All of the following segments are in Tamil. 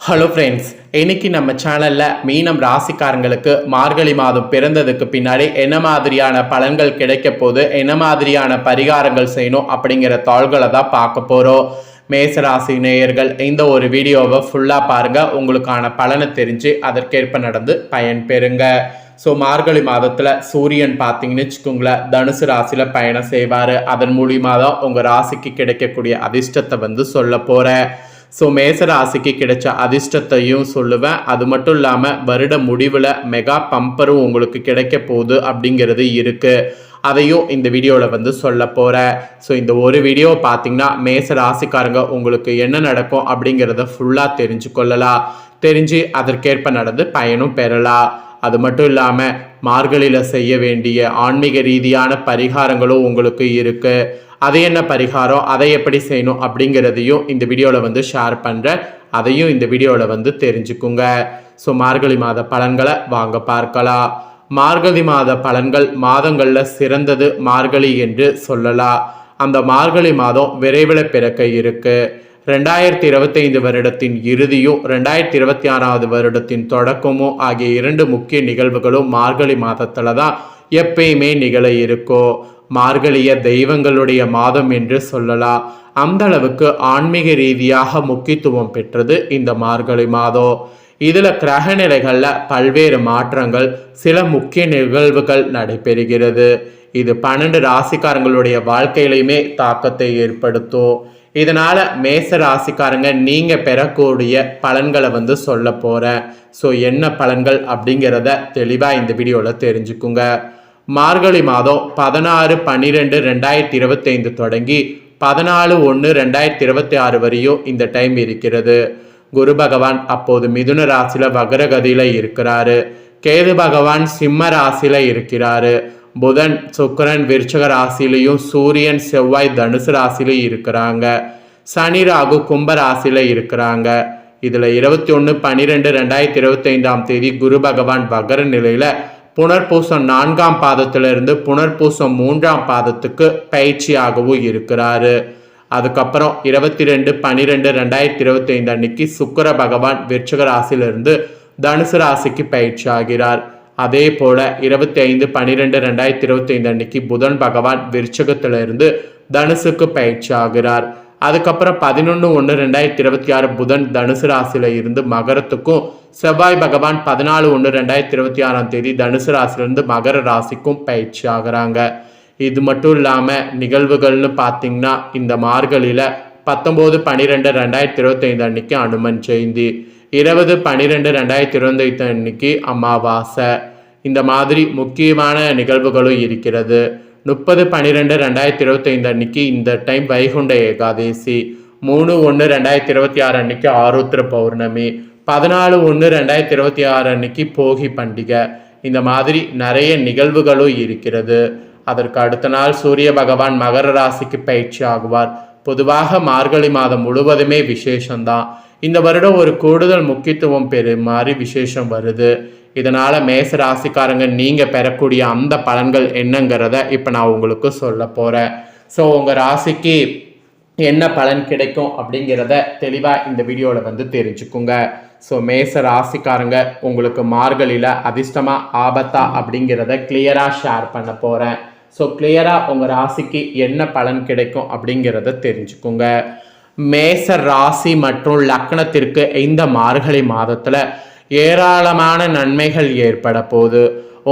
ஹலோ ஃப்ரெண்ட்ஸ் இன்னைக்கு நம்ம சேனலில் மீனம் ராசிக்காரங்களுக்கு மார்கழி மாதம் பிறந்ததுக்கு பின்னாடி என்ன மாதிரியான பலன்கள் கிடைக்க போது என்ன மாதிரியான பரிகாரங்கள் செய்யணும் அப்படிங்கிற தாள்களை தான் பார்க்க போகிறோம் மேசராசி நேயர்கள் இந்த ஒரு வீடியோவை ஃபுல்லாக பாருங்கள் உங்களுக்கான பலனை தெரிஞ்சு அதற்கேற்ப நடந்து பயன் பெறுங்க. ஸோ மார்கழி மாதத்தில் சூரியன் பார்த்தீங்கன்னு வச்சுக்கோங்களேன் தனுசு ராசியில் பயணம் செய்வார். அதன் மூலியமாக தான் உங்கள் ராசிக்கு கிடைக்கக்கூடிய அதிர்ஷ்டத்தை வந்து சொல்ல போகிறேன் ஸோ மேச ராசிக்கு கிடைச்ச அதிர்ஷ்டத்தையும் சொல்லுவேன். அது மட்டும் இல்லாமல் வருட முடிவில் மெகா பம்பரும் உங்களுக்கு கிடைக்க போகுது அப்படிங்கிறது இருக்குது அதையும் இந்த வீடியோவில் வந்து சொல்ல போகிறேன் ஸோ இந்த ஒரு வீடியோ பார்த்தீங்கன்னா மேச ராசிக்காரங்க உங்களுக்கு என்ன நடக்கும் அப்படிங்கிறத ஃபுல்லாக தெரிஞ்சு கொள்ளலாம். தெரிஞ்சு அதற்கேற்ப நடந்து பயனும் பெறலாம். அது மட்டும் இல்லாமல் மார்கழியில் செய்ய வேண்டிய ஆன்மீக ரீதியான பரிகாரங்களும் உங்களுக்கு இருக்குது அது என்ன பரிகாரம்? அதை எப்படி செய்யணும் அப்படிங்கிறதையும் இந்த வீடியோவில் வந்து ஷேர் பண்ணுறேன் அதையும் இந்த வீடியோவில் வந்து தெரிஞ்சுக்குங்க. ஸோ மார்கழி மாத பலன்களை வாங்க பார்க்கலாம். மார்கழி மாத பலன்கள் மாதங்களில் சிறந்தது மார்கழி என்று சொல்லலாம். அந்த மார்கழி மாதம் விரைவில் பிறக்க இருக்கு. ரெண்டாயிரத்தி இருபத்தைந்து வருடத்தின் இறுதியும் ரெண்டாயிரத்தி இருபத்தி ஆறாவது வருடத்தின் தொடக்கமும் ஆகிய இரண்டு முக்கிய நிகழ்வுகளும் மார்கழி மாதத்தில் தான் எப்பயுமே நிகழ இருக்கோ மார்கழிய தெய்வங்களுடைய மாதம் என்று சொல்லலாம் அந்த அளவுக்கு ஆன்மீக ரீதியாக முக்கியத்துவம் பெற்றது இந்த மார்கழி மாதம். இதில் கிரக நிலைகளில் பல்வேறு மாற்றங்கள் சில முக்கிய நிகழ்வுகள் நடைபெறுகிறது. இது பன்னெண்டு ராசிக்காரங்களுடைய வாழ்க்கையிலையுமே தாக்கத்தை ஏற்படுத்தும். இதனால மேச ராசிக்காரங்க நீங்க பெறக்கூடிய பலன்களை வந்து சொல்ல போறேன். ஸோ என்ன பலன்கள் அப்படிங்கிறத தெளிவா இந்த வீடியோல தெரிஞ்சுக்குங்க. மார்கழி மாதம் பதினாறு பன்னிரெண்டு ரெண்டாயிரத்தி இருபத்தைந்து தொடங்கி பதினாலு ஒன்று ரெண்டாயிரத்தி இருபத்தி ஆறு வரையும் இந்த டைம் இருக்கிறது. குரு பகவான் அப்போது மிதுன ராசியில் வக்ரகதியில் இருக்கிறாரு. கேது பகவான் சிம்ம ராசியில் இருக்கிறாரு. புதன் சுக்கரன் விருச்சக ராசிலையும் சூரியன் செவ்வாய் தனுசு ராசிலையும் இருக்கிறாங்க. சனி ராகு கும்ப ராசியில் இருக்கிறாங்க. இதில் இருபத்தி ஒன்று பன்னிரெண்டு ரெண்டாயிரத்தி இருபத்தி ஐந்தாம் தேதி குரு பகவான் வக்ர நிலையில் புனர்பூசம் நான்காம் பாதத்திலிருந்து புனர்பூசம் மூன்றாம் பாதத்துக்கு பயிற்சியாகவும் இருக்கிறாரு. அதுக்கப்புறம் இருபத்தி ரெண்டு பன்னிரெண்டு ரெண்டாயிரத்தி இருபத்தி ஐந்து அன்னைக்கு சுக்கர பகவான் விருச்சக ராசியிலிருந்து தனுசு ராசிக்கு பயிற்சி ஆகிறார் அதே போல இருபத்தி ஐந்து பன்னிரெண்டு ரெண்டாயிரத்தி இருபத்தி ஐந்து அன்னைக்கு புதன் பகவான் விருச்சகத்திலிருந்து தனுசுக்கு பயிற்சி ஆகிறார் அதுக்கப்புறம் பதினொன்று ஒன்று ரெண்டாயிரத்தி இருபத்தி ஆறு புதன் தனுசு ராசியில் இருந்து மகரத்துக்கும் செவ்வாய் பகவான் பதினாலு ஒன்று ரெண்டாயிரத்தி இருபத்தி ஆறாம் தேதி தனுசு ராசியிலிருந்து மகர ராசிக்கும் பயிற்சி ஆகுறாங்க. இது மட்டும் இல்லாமல் நிகழ்வுகள்னு பார்த்தீங்கன்னா இந்த மார்கழியில் பத்தொம்போது பன்னிரெண்டு ரெண்டாயிரத்தி இருபத்தைந்து அன்னைக்கு அனுமன் ஜெயந்தி இருபது பன்னிரெண்டு ரெண்டாயிரத்தி இருபத்தைந்து அன்னைக்கு அமாவாசை. இந்த மாதிரி முக்கியமான நிகழ்வுகளும் இருக்கிறது. முப்பது பன்னிரெண்டு ரெண்டாயிரத்தி இருபத்தைந்து அன்னைக்கு இந்த டைம் வைகுண்ட ஏகாதேசி. மூணு ஒன்று ரெண்டாயிரத்தி இருபத்தி ஆறு அன்னைக்கு ஆருத்ர பௌர்ணமி. பதினாலு ஒன்று ரெண்டாயிரத்தி இருபத்தி ஆறு அன்னைக்கு போகி பண்டிகை. இந்த மாதிரி நிறைய நிகழ்வுகளும் இருக்கிறது. அதற்கு அடுத்த நாள் சூரிய பகவான் மகர ராசிக்கு பயிற்சி ஆகுவார். பொதுவாக மார்கழி மாதம் முழுவதுமே விசேஷம்தான். இந்த வருடம் ஒரு கூடுதல் முக்கியத்துவம் பெறும் மாதிரி விசேஷம் வருது. இதனால மேச ராசிக்காரங்க நீங்க பெறக்கூடிய அந்த பலன்கள் என்னங்கிறத இப்போ நான் உங்களுக்கு சொல்ல போறேன். ஸோ உங்க ராசிக்கு என்ன பலன் கிடைக்கும் அப்படிங்கிறத தெளிவாக இந்த வீடியோவில் வந்து தெரிஞ்சுக்குங்க. ஸோ மேச ராசிக்காரங்க உங்களுக்கு மார்கழியில் அதிர்ஷ்டமா ஆபத்தா அப்படிங்கிறத கிளியராக ஷேர் பண்ண போகிறேன் ஸோ கிளியராக உங்கள் ராசிக்கு என்ன பலன் கிடைக்கும் அப்படிங்கிறத தெரிஞ்சுக்குங்க. மேச ராசி மற்றும் லக்னத்திற்கு இந்த மார்கழி மாதத்தில் ஏராளமான நன்மைகள் ஏற்பட போகுது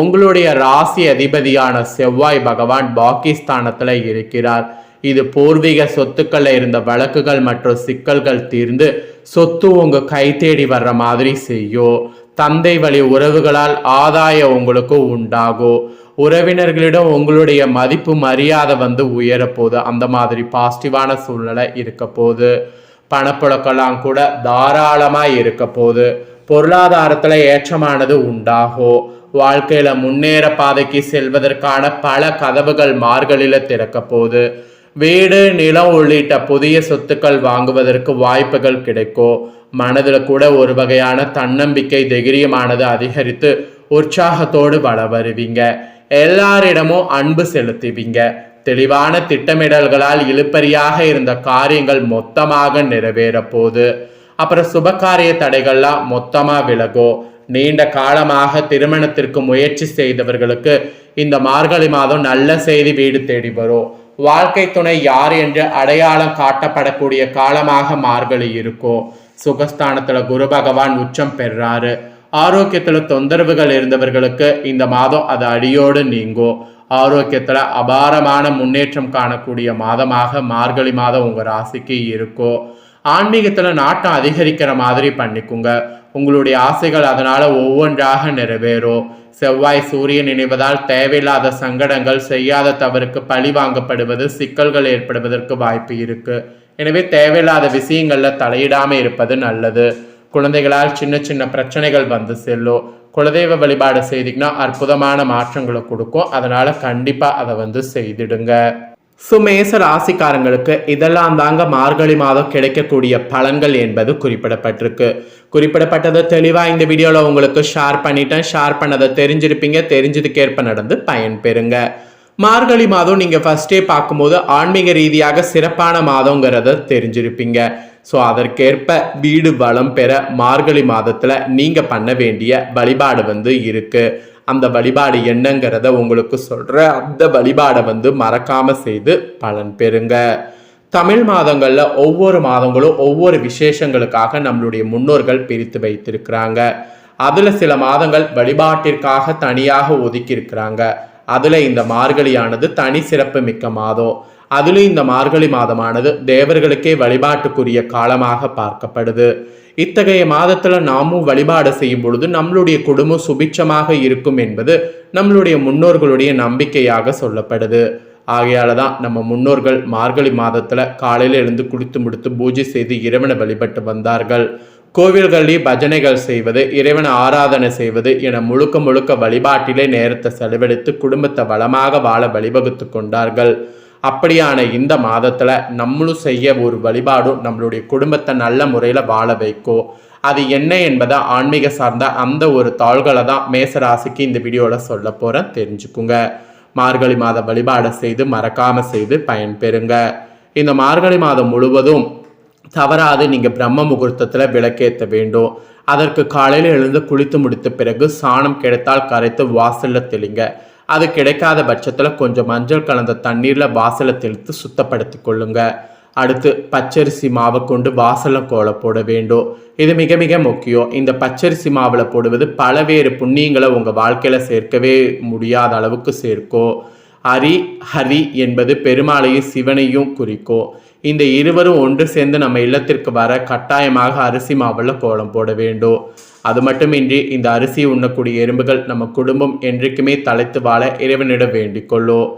உங்களுடைய ராசி அதிபதியான செவ்வாய் பகவான் பாகிஸ்தானத்தில் இருக்கிறார். இது பூர்வீக சொத்துக்களில் இருந்த வழக்குகள் மற்றும் சிக்கல்கள் தீர்ந்து சொத்து உங்க கை தேடி வர்ற மாதிரி செய்யும் தந்தை வழி உறவுகளால் ஆதாயம் உங்களுக்கு உண்டாகும் உறவினர்களிடம் உங்களுடைய மதிப்பு மரியாதை வந்து உயரப்போகுது. அந்த மாதிரி பாசிட்டிவான சூழ்நிலை இருக்க போகுது பணப்புழக்கெல்லாம் கூட தாராளமாக இருக்க போகுது பொருளாதாரத்தில் ஏற்றமானது உண்டாகும் வாழ்க்கையில முன்னேற பாதைக்கு செல்வதற்கான பல கதவுகள் மார்கழில திறக்க போகுது. வீடு நிலம் உள்ளிட்ட புதிய சொத்துக்கள் வாங்குவதற்கு வாய்ப்புகள் கிடைக்கும் மனதில் கூட ஒரு வகையான தன்னம்பிக்கை தைரியமானது அதிகரித்து உற்சாகத்தோடு வள வருவீங்க. எல்லாரிடமும் அன்பு செலுத்துவீங்க. தெளிவான திட்டமிடல்களால் இழுப்பறியாக இருந்த காரியங்கள் மொத்தமாக நிறைவேற போகுது. அப்புறம் சுபகாரிய தடைகள்லாம் மொத்தமாக விலகும் நீண்ட காலமாக திருமணத்திற்கு முயற்சி செய்தவர்களுக்கு இந்த மார்கழி மாதம் நல்ல செய்தி வீடு தேடி வரும். வாழ்க்கை துணை யார் என்று அடையாளம் காட்டப்படக்கூடிய காலமாக மார்கழி இருக்கும். சுகஸ்தானத்துல குரு பகவான் உச்சம் பெறாரு. ஆரோக்கியத்துல தொந்தரவுகள் இருந்தவர்களுக்கு இந்த மாதம் அது அடியோடு நீங்கும் ஆரோக்கியத்துல அபாரமான முன்னேற்றம் காணக்கூடிய மாதமாக மார்கழி மாதம் உங்க ராசிக்கு இருக்கும் ஆன்மீகத்தில் நாட்டம் அதிகரிக்கிற மாதிரி பண்ணிக்குங்க. உங்களுடைய ஆசைகள் அதனால் ஒவ்வொன்றாக நிறைவேறும். செவ்வாய் சூரியன் இணைவதால் தேவையில்லாத சங்கடங்கள் செய்யாத தவறுக்கு பழி வாங்கப்படுவது சிக்கல்கள் ஏற்படுவதற்கு வாய்ப்பு இருக்கு. எனவே தேவையில்லாத விஷயங்கள்ல தலையிடாம இருப்பது நல்லது. குழந்தைகளால் சின்ன சின்ன பிரச்சனைகள் வந்து செல்லும். குலதெய்வ வழிபாடு செய்தீங்கன்னா அற்புதமான மாற்றங்களை கொடுக்கும். அதனால கண்டிப்பா அதை வந்து செய்திடுங்க. சுமேச ராசிக்காரங்களுக்கு இதெல்லாம் தாங்க மார்கழி மாதம் கிடைக்கக்கூடிய பலன்கள் என்பது குறிப்பிடப்பட்டிருக்கு. குறிப்பிடப்பட்டதை தெளிவாக இந்த வீடியோவில் உங்களுக்கு ஷேர் பண்ணிட்டேன். ஷேர் பண்ணதை தெரிஞ்சிருப்பீங்க. தெரிஞ்சதுக்கேற்ப நடந்து பயன்பெறுங்க மார்கழி மாதம் நீங்கள் ஃபஸ்ட்டே பார்க்கும்போது ஆன்மீக ரீதியாக சிறப்பான மாதங்கிறத தெரிஞ்சிருப்பீங்க. ஸோ அதற்கேற்ப வீடு வளம் பெற மார்கழி மாதத்தில் நீங்கள் பண்ண வேண்டிய வழிபாடு வந்து இருக்குது அந்த வழிபாடு என்னங்கிறத உங்களுக்கு சொல்கிற அந்த வழிபாடை வந்து மறக்காமல் செய்து பலன் பெறுங்க. தமிழ் மாதங்களில் ஒவ்வொரு மாதங்களும் ஒவ்வொரு விசேஷங்களுக்காக நம்மளுடைய முன்னோர்கள் பிரித்து வைத்திருக்கிறாங்க. அதில் சில மாதங்கள் வழிபாட்டிற்காக தனியாக ஒதுக்கி இருக்கிறாங்க அதில் இந்த மார்கழியானது தனி சிறப்பு மிக்க மாதம். அதிலும் இந்த மார்கழி மாதமானது தேவர்களுக்கே வழிபாட்டுக்குரிய காலமாக பார்க்கப்படுது. இத்தகைய மாதத்துல நாமும் வழிபாடு செய்யும் பொழுது நம்மளுடைய குடும்பம் சுபிட்சமாக இருக்கும் என்பது நம்மளுடைய முன்னோர்களுடைய நம்பிக்கையாக சொல்லப்படுது. ஆகையால தான் நம்ம முன்னோர்கள் மார்கழி மாதத்துல காலையில எழுந்து குளித்து முடித்து பூஜை செய்து இறைவனை வழிபட்டு வந்தார்கள். கோவில்களில் பஜனைகள் செய்வது இறைவனை ஆராதனை செய்வது என முழுக்க முழுக்க வழிபாட்டிலே நேரத்தை செலவழித்து குடும்பத்தை வளமாக வாழ வழிவகுத்து கொண்டார்கள். அப்படியான இந்த மாதத்துல நம்மளும் செய்ய ஒரு வழிபாடும் நம்மளுடைய குடும்பத்தை நல்ல முறையில வாழ வைக்கும். அது என்ன என்பதை ஆன்மீக சார்ந்த அந்த ஒரு தாள்களை தான் மேசராசிக்கு இந்த வீடியோவில் சொல்ல போகிறேன் தெரிஞ்சுக்குங்க. மார்கழி மாத வழிபாடை செய்து மறக்காமல் செய்து பயன்பெறுங்க. இந்த மார்கழி மாதம் முழுவதும் தவறாது நீங்கள் பிரம்ம முகூர்த்தத்தில் விளக்கேற்ற வேண்டும். அதற்கு காலையில் எழுந்து குளித்து முடித்த பிறகு சாணம் கிடைத்தால் கரைத்து வாசலில் தெளிங்க. அது கிடைக்காத பட்சத்தில் கொஞ்சம் மஞ்சள் கலந்த தண்ணீரில் வாசலை தெளித்து சுத்தப்படுத்தி கொள்ளுங்க. அடுத்து பச்சரிசி மாவை கொண்டு வாசலை கோலம் போட வேண்டும். இது மிக மிக முக்கியம். இந்த பச்சரிசி மாவில் போடுவது பலவேறு புண்ணியங்களை உங்கள் வாழ்க்கையில் சேர்க்கவே முடியாத அளவுக்கு சேர்க்கும். ஹரி ஹரி என்பது பெருமாளையும் சிவனையும் குறிக்கும். இந்த இருவரும் ஒன்று சேர்ந்து நம்ம இல்லத்திற்கு வர கட்டாயமாக அரிசி மாவில் கோலம் போட வேண்டும். அது மட்டுமின்றி இந்த அரிசி உண்ணக்கூடிய எறும்புகள் நம்ம குடும்பம் என்றைக்குமே தலைத்து வாழ இறைவனிடம் வேண்டிக் கொள்ளும்.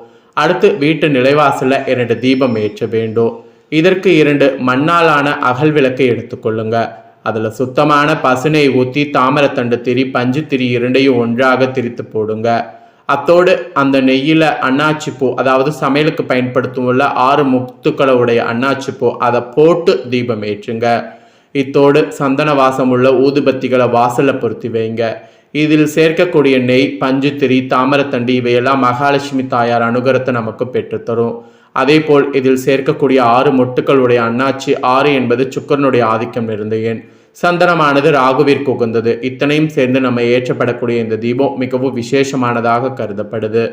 அடுத்து வீட்டு நிலைவாசலில் இரண்டு தீபம் ஏற்ற வேண்டும். இதற்கு இரண்டு மண்ணாலான அகல் விளக்கை எடுத்துக்கொள்ளுங்க அதில் சுத்தமான பசுனை ஊற்றி தாமரத்தண்டு திரி பஞ்சு திரி இரண்டையும் ஒன்றாக திரித்து போடுங்க. அத்தோடு அந்த நெய்யில் அண்ணாச்சி பூ அதாவது சமையலுக்கு பயன்படுத்தும் உள்ள ஆறு முத்துக்களுடைய அண்ணாச்சி பூ அதை போட்டு தீபம் ஏற்றுங்க. இத்தோடு சந்தன வாசம் உள்ள ஊதுபத்திகளை வாசலில் பொருத்தி வைங்க. இதில் சேர்க்கக்கூடிய நெய் பஞ்சுத்திரி தாமரத்தண்டி இவையெல்லாம் மகாலட்சுமி தாயார் அனுகரத்தை நமக்கு பெற்றுத்தரும். அதே போல் இதில் சேர்க்கக்கூடிய ஆறு மொட்டுக்களுடைய அண்ணாச்சி ஆறு என்பது சுக்கரனுடைய ஆதிக்கம் இருந்த எண். சந்தனமானது ராகுவிற்கு உகந்தது. இத்தனையும் சேர்ந்து நம்ம ஏற்றப்படக்கூடிய இந்த தீபம் மிகவும் விசேஷமானதாக கருதப்படுது.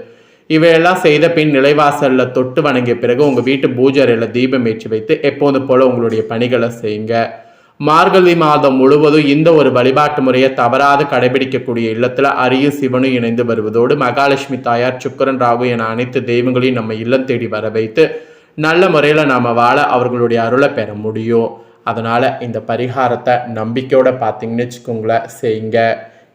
இவையெல்லாம் செய்த பின் நிலைவாசலில் தொட்டு வணங்கிய பிறகு உங்கள் வீட்டு பூஜரையில் தீபம் ஏற்றி வைத்து எப்போது போல உங்களுடைய பணிகளை செய்யுங்க. மார்கழி மாதம் முழுவதும் இந்த ஒரு வழிபாட்டு முறையை தவறாது கடைபிடிக்கக்கூடிய இல்லத்தில் அரியும் சிவனும் இணைந்து வருவதோடு மகாலட்சுமி தாயார் சுக்கரன் ராகு என அனைத்து தெய்வங்களையும் நம்ம இல்லம் தேடி வர வைத்து நல்ல முறையில் நாம் வாழ அவர்களுடைய அருளை பெற முடியும். அதனால் இந்த பரிகாரத்தை நம்பிக்கையோட பார்த்தீங்கன்னு வச்சுக்கோங்களேன் செய்யுங்க.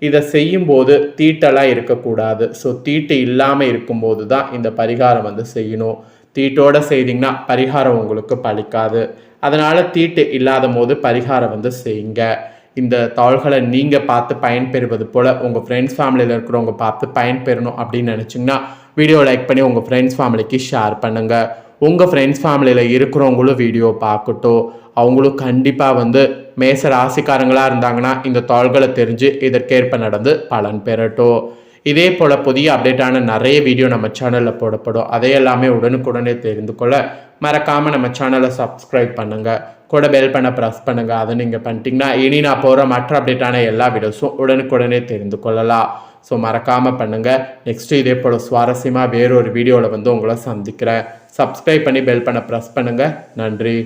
இதை செய்யும்போது தீட்டெல்லாம் இருக்கக்கூடாது. ஸோ தீட்டு இல்லாமல் இருக்கும்போது தான் இந்த பரிகாரம் வந்து செய்யணும். தீட்டோட செய்தீங்கன்னா பரிகாரம் உங்களுக்கு பழிக்காது. அதனால் தீட்டு இல்லாத போது பரிகாரம் வந்து செய்யுங்க. இந்த தாள்களை நீங்கள் பார்த்து பயன்பெறுவது போல் உங்கள் ஃப்ரெண்ட்ஸ் ஃபேமிலியில் இருக்கிறவங்க பார்த்து பயன்பெறணும் அப்படின்னு நினச்சிங்கன்னா வீடியோ லைக் பண்ணி உங்கள் ஃப்ரெண்ட்ஸ் ஃபேமிலிக்கு ஷேர் பண்ணுங்கள் உங்கள் ஃப்ரெண்ட்ஸ் ஃபேமிலியில் இருக்கிறவங்களும் வீடியோ பார்க்கட்டும். அவங்களும் கண்டிப்பாக வந்து மேச ராசிக்காரங்களாக இருந்தாங்கன்னா இந்த தாள்களை தெரிஞ்சு இதற்கேற்ப நடந்து பலன் பெறட்டும். இதே போல் புதிய அப்டேட்டான நிறைய வீடியோ நம்ம சேனலில் போடப்படும். அதையெல்லாமே உடனுக்குடனே தெரிந்து கொள்ள மறக்காமல் நம்ம சேனலை சப்ஸ்கிரைப் பண்ணுங்கள் கூட பெல் பண்ண ப்ரெஸ் பண்ணுங்கள் அதை நீங்கள் பண்ணிட்டீங்கன்னா இனி நான் போகிற மற்ற அப்டேட்டான எல்லா வீடியோஸும் உடனுக்குடனே தெரிந்து கொள்ளலாம். ஸோ மறக்காமல் பண்ணுங்கள் நெக்ஸ்ட்டு இதே போல் சுவாரஸ்யமாக வேறொரு வீடியோவில் வந்து உங்களை சந்திக்கிறேன். சப்ஸ்கிரைப் பண்ணி பெல் பண்ண ப்ரெஸ் பண்ணுங்கள் நன்றி.